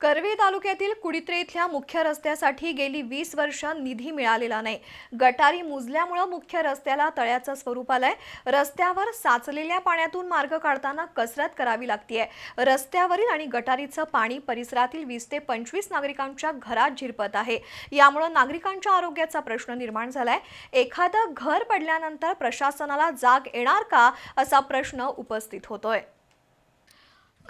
कर्वे तालुक्यातील कुडित्रे इथल्या मुख्य रस्त्यासाठी गेली वीस वर्ष निधी मिळालेला नाही. गटारी मुजल्यामुळं मुख्य रस्त्याला तळ्याचं स्वरूप आलंय. रस्त्यावर साचलेल्या पाण्यातून मार्ग काढताना कसरत करावी लागतीये. रस्त्यावरील आणि गटारीचं पाणी परिसरातील वीस ते पंचवीस नागरिकांच्या घरात झिरपत आहे. यामुळं नागरिकांच्या आरोग्याचा प्रश्न निर्माण झालाय. एखादं घर पडल्यानंतर प्रशासनाला जाग येणार का असा प्रश्न उपस्थित होतोय.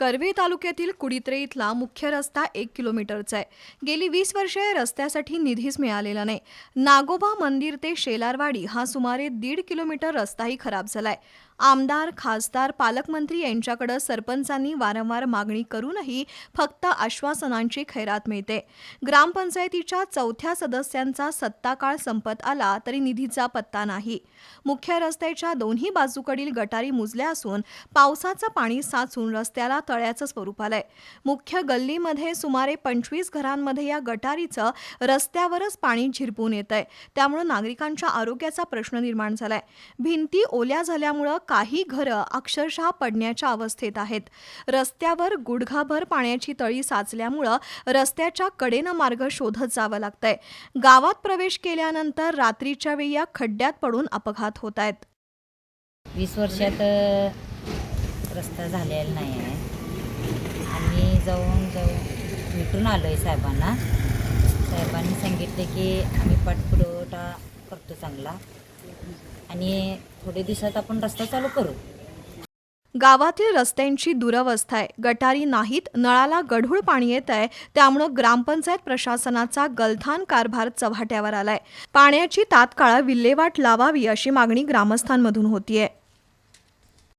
कर्वे तालुक्यातील कुडित्रे इथला मुख्य रस्ता एक किलोमीटरचा आहे. गेली वीस वर्षे रस्त्यासाठी निधीच मिळालेला नाही. नागोबा मंदिर ते शेलारवाडी हा सुमारे दीड किलोमीटर रस्ताही खराब झालाय. आमदार खासदार पालकमंत्री यांच्याकडे सरपंचांनी वारंवार मागणी करूनही फक्त आश्वासनांची खैरात मिळते. ग्रामपंचायतीच्या चौथ्या सदस्यांचा सत्ताकाळ संपत आला तरी निधीचा पत्ता नाही. मुख्य रस्त्याच्या दोन्ही बाजूकडील गटारी मुजल्या असून पावसाचं पाणी साचून रस्त्याला तळ्याचं स्वरूप आलंय. मुख्य गल्लीमध्ये सुमारे पंचवीस घरांमध्ये या गटारीचं रस्त्यावरच पाणी झिरपून येत आहे त्यामुळे नागरिकांच्या आरोग्याचा प्रश्न निर्माण झालाय. भिंती ओल्या झाल्यामुळं काही घरं अक्षरशः पडण्याच्या अवस्थेत आहेत. रस्त्यावर गुडघाभर पाण्याची तळी साचल्यामुळं रस्त्याच्या कडेनं मार्ग शोधत जावं लागतंय. गावात प्रवेश केल्यानंतर रात्रीच्या वेळी या खड्ड्यात पडून अपघात होत आहेत. वीस वर्षात रस्ता झालेला नाही आहे. आम्ही जाऊन जाऊन भेटून आलो आहे साहेबांना. साहेबांनी सांगितले की आम्ही पाठपुरवठा करतो चांगला. आणि थोडे दिवसात आपण रस्ता चालू करू. गावातील रस्त्यांची दुरवस्था आहे. गटारी नाहीत नळाला गढूळ पाणी येत आहे. त्यामुळं ग्रामपंचायत प्रशासनाचा गलथान कारभार चव्हाट्यावर आलाय. पाण्याची तात्काळ विल्हेवाट लावावी अशी मागणी ग्रामस्थांमधून होतीये.